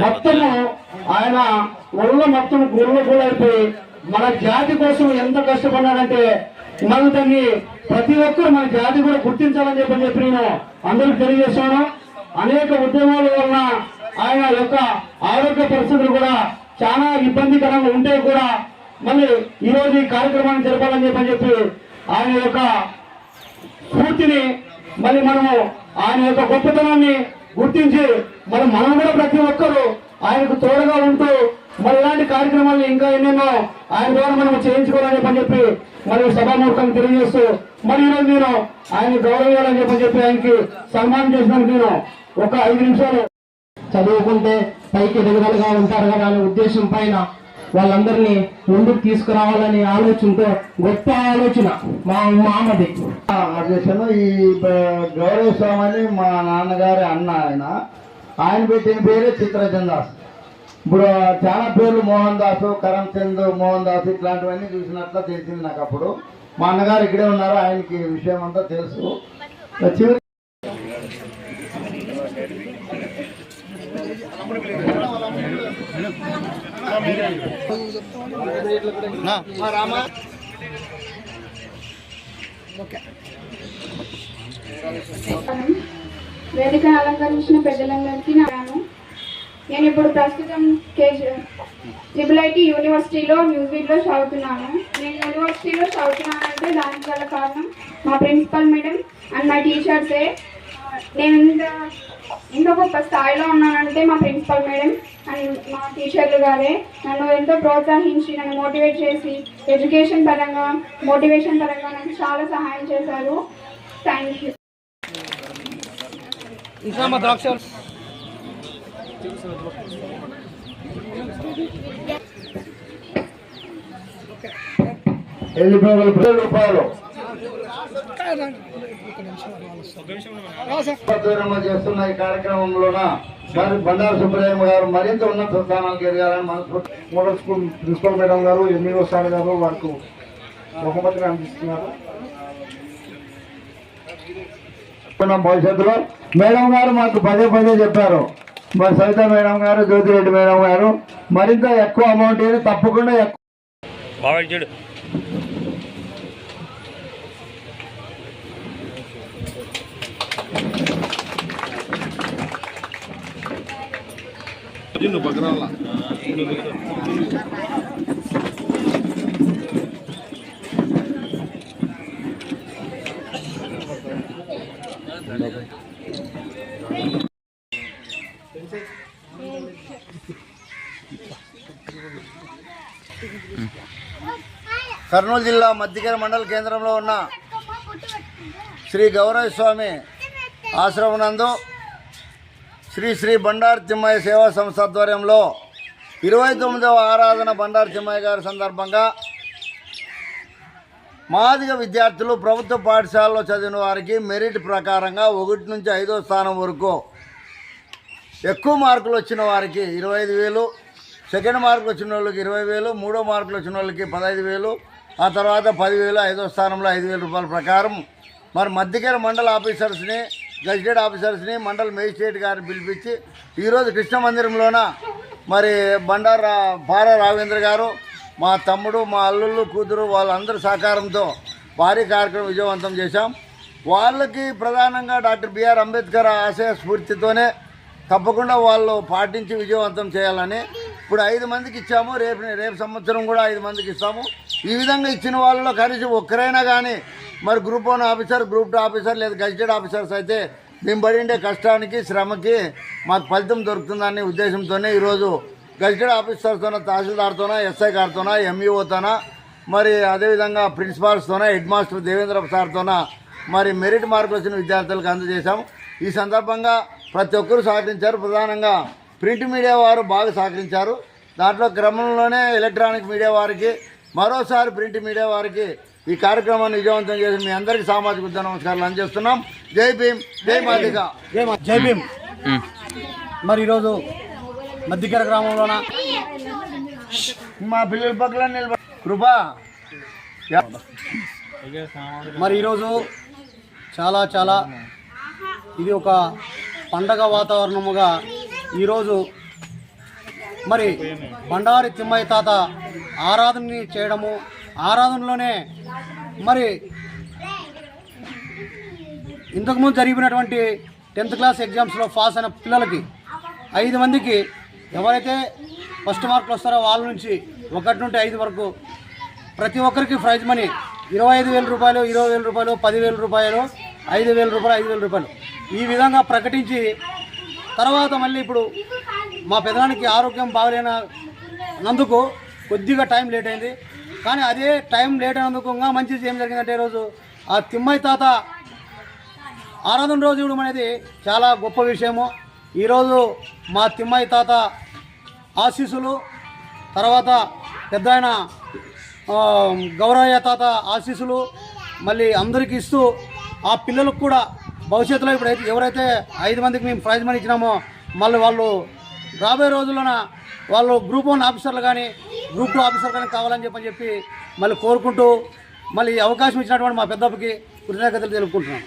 మొత్తము ఆయన ఒళ్ళ మొత్తం గురువు కూడా అయిపోయి మన జాతి కోసం ఎంత కష్టపడ్డాడంటే మనం దాన్ని ప్రతి ఒక్కరు మన జాతి కూడా గుర్తించాలని చెప్పని చెప్పి నేను అందరికి తెలియజేస్తాను అనేక ఉద్యమాల వలన ఆయన యొక్క ఆరోగ్య పరిస్థితులు కూడా చాలా ఇబ్బందికరంగా ఉంటే కూడా మళ్ళీ ఈ రోజు ఈ కార్యక్రమాన్ని జరపాలని చెప్పని చెప్పి ఆయన యొక్క స్ఫూర్తిని మరి మనము ఆయన యొక్క గొప్పతనాన్ని గుర్తించి మన మనం కూడా ప్రతి ఒక్కరూ ఆయనకు తోడుగా ఉంటూ మరి ఇలాంటి కార్యక్రమాలు ఇంకా ఎన్నెన్నో ఆయన ద్వారా మనం చేయించుకోవాలని చెప్పని చెప్పి మరి సభాముఖంగా తెలియజేస్తూ మరి ఈరోజు నేను ఆయన గౌరవించాలని చెప్పని చెప్పి ఆయనకి సన్మానం చేసినందుకు నేను ఒక ఐదు నిమిషాలు చదువుకుంటే పైకి ఎదగలుగా ఉంటారు కదా అనే ఉద్దేశం పైన వాళ్ళందరినీ ముందుకు తీసుకురావాలనే ఆలోచనతో గొప్ప ఆలోచన మా మామది. చేశాను ఈ గౌరవ స్వామి మా నాన్నగారి అన్న ఆయన. ఆయన పెట్టిన పేరే చిత్రచందాస్ ఇప్పుడు చాలా పేర్లు మోహన్ దాస్ కరణ్ చంద్ మోహన్ దాస్ ఇట్లాంటివన్నీ చూసినట్ల తెలిసింది నాకు అప్పుడు. మా అన్నగారు ఇక్కడే ఉన్నారు ఆయనకి విషయం అంతా తెలుసు. చివరి వేదిక అలంకరించిన పెద్దలందరికీ నాను నేను ఇప్పుడు ప్రస్తుతం కేజీ ట్రిపుల్ ఐటీ యూనివర్సిటీలో మ్యూజిక్లో చదువుతున్నాను. నేను యూనివర్సిటీలో చదువుతున్నానంటే దానికి గల కారణం మా ప్రిన్సిపల్ మేడం అండ్ మై టీచర్సే. నేను ఇంత ఇంత గొప్ప స్థాయిలో ఉన్నానంటే మా ప్రిన్సిపల్ మేడం అండ్ మా టీచర్లు గారే నన్ను ఎంతో ప్రోత్సహించి నన్ను మోటివేట్ చేసి ఎడ్యుకేషన్ పరంగా మోటివేషన్ పరంగా నాకు చాలా సహాయం చేశారు. థ్యాంక్ యూ రూపాయలు. ఆధ్వర్యంలో చేస్తున్న ఈ కార్యక్రమంలోన మరి బండారు సుబ్రహ్మణ్యం గారు మరింత ఉన్నత స్థానాలకు ఎదగాలని మనస్ఫూర్తి మోడల్ స్కూల్ ప్రిన్సిపల్ మేడం గారు ఎంఈఓ సార్ గారు వారికి బహుమతిని అందిస్తున్నారు. భవిష్యత్తులో మేడం గారు మాకు పదే పదే చెప్పారు. మరి సవిత మేడం గారు జ్యోతిరెడ్డి మేడం గారు మరింత ఎక్కువ అమౌంట్ ఏది తప్పకుండా ఎక్కువ నిన్ను చూడు కర్నూలు జిల్లా మధ్యకర మండల కేంద్రంలో ఉన్న శ్రీ గౌరవ స్వామి ఆశ్రమనందు శ్రీ శ్రీ బండారు తిమ్మయ్య సేవా సంస్థ ఆధ్వర్యంలో ఇరవై తొమ్మిదవ ఆరాధన బండారు తిమ్మయ్య గారి సందర్భంగా మాదిగ విద్యార్థులు ప్రభుత్వ పాఠశాలలో చదివిన వారికి మెరిట్ ప్రకారంగా ఒకటి నుంచి ఐదో స్థానం వరకు ఎక్కువ మార్కులు వచ్చిన వారికి ఇరవై ఐదు వేలు సెకండ్ మార్కులు వచ్చిన వాళ్ళకి ఇరవై వేలు మూడో మార్కులు వచ్చిన వాళ్ళకి పదహైదు వేలు ఆ తర్వాత పదివేలు ఐదో స్థానంలో ఐదు వేల రూపాయల ప్రకారం మరి మధ్యకేర మండల ఆఫీసర్స్ని గజిటెడ్ ఆఫీసర్స్ని మండల మేజిస్ట్రేట్ గారిని పిలిపించి ఈరోజు కృష్ణ మందిరంలోన మరి బండార బారా రావేంద్ర గారు మా తమ్ముడు మా అల్లుళ్ళు కూతురు వాళ్ళందరి సహకారంతో భారీ కార్యక్రమం విజయవంతం చేశాం. వాళ్ళకి ప్రధానంగా డాక్టర్ బిఆర్ అంబేద్కర్ ఆశయ స్ఫూర్తితోనే తప్పకుండా వాళ్ళు పాటించి విజయవంతం చేయాలని ఇప్పుడు ఐదు మందికి ఇచ్చాము. రేపు రేపు సంవత్సరం కూడా ఐదు మందికి ఇస్తాము. ఈ విధంగా ఇచ్చిన వాళ్ళలో కనీసం ఒక్కరైనా కానీ మరి group one officer group two officer లేదా గజిటెడ్ ఆఫీసర్స్ అయితే మేము పడిండే కష్టానికి శ్రమకి మాకు ఫలితం దొరుకుతుందనే ఉద్దేశంతోనే ఈరోజు గజిటెడ్ ఆఫీసర్తోన తహసీల్దార్తోనా ఎస్ఐ గారితోనా ఎంఈఓతోనా మరి అదేవిధంగా ప్రిన్సిపాల్స్తోనా హెడ్ మాస్టర్ దేవేంద్ర సార్తోన మరి మెరిట్ మార్కులు వచ్చిన విద్యార్థులకు అందజేశాం ఈ సందర్భంగా ప్రతి ఒక్కరూ సహకరించారు. ప్రధానంగా ప్రింట్ మీడియా వారు బాగా సహకరించారు. దాంట్లో క్రమంలోనే ఎలక్ట్రానిక్ మీడియా వారికి మరోసారి ప్రింట్ మీడియా వారికి ఈ కార్యక్రమాన్ని విజయవంతం చేసి మీ అందరికీ సామాజిక ఉద్యమ నమస్కారాలు అందజేస్తున్నాం. జై భీమ్. జై మాదిక జై భీమ్. మరి ఈరోజు మధ్యకర గ్రామంలోన మా పిల్లల పక్కన నిలబడి కృపా. మరి ఈరోజు చాలా చాలా ఇది ఒక పండగ వాతావరణముగా ఈరోజు మరి బండారి తిమ్మయ్య తాత ఆరాధనని చేయడము ఆరాధనలోనే మరి ఇంతకుముందు జరిగినటువంటి టెన్త్ క్లాస్ ఎగ్జామ్స్లో పాస్ అయిన పిల్లలకి ఐదు మందికి ఎవరైతే ఫస్ట్ మార్కులు వస్తారో వాళ్ళ నుంచి ఒకటి నుండి ఐదు వరకు ప్రతి ఒక్కరికి ప్రైజ్ మనీ ఇరవై ఐదు వేల రూపాయలు ఇరవై వేల రూపాయలు పదివేల రూపాయలు ఐదు వేల రూపాయలు ఐదు వేల రూపాయలు. ఈ విధంగా ప్రకటించి తర్వాత మళ్ళీ ఇప్పుడు మా పెదనానికి ఆరోగ్యం బాగలేనందుకు కొద్దిగా టైం లేట్ అయింది. కానీ అదే టైం లేట్ అయినందుకు ఇంకా మంచిది ఏం జరిగిందంటే ఈరోజు ఆ తిమ్మయ్య తాత ఆరాధన రోజు ఇవ్వడం అనేది చాలా గొప్ప విషయము. ఈరోజు మా తిమ్మయ్య తాత ఆశీస్సులు తర్వాత పెద్ద ఆయన గౌరవయ్య తాత ఆశీస్సులు మళ్ళీ అందరికీ ఇస్తూ ఆ పిల్లలకు కూడా భవిష్యత్తులో ఇప్పుడు అయితే ఎవరైతే ఐదు మందికి మేము ప్రైజ్ మనీ ఇచ్చినామో మళ్ళీ వాళ్ళు రాబోయే రోజుల్లోన వాళ్ళు గ్రూప్ వన్ ఆఫీసర్లు కానీ గ్రూప్ టూ ఆఫీసర్ కానీ కావాలని చెప్పని చెప్పి మళ్ళీ కోరుకుంటూ మళ్ళీ అవకాశం ఇచ్చినటువంటి మా పెద్దప్పకి కృతజ్ఞతలు తెలుపుకుంటున్నాను.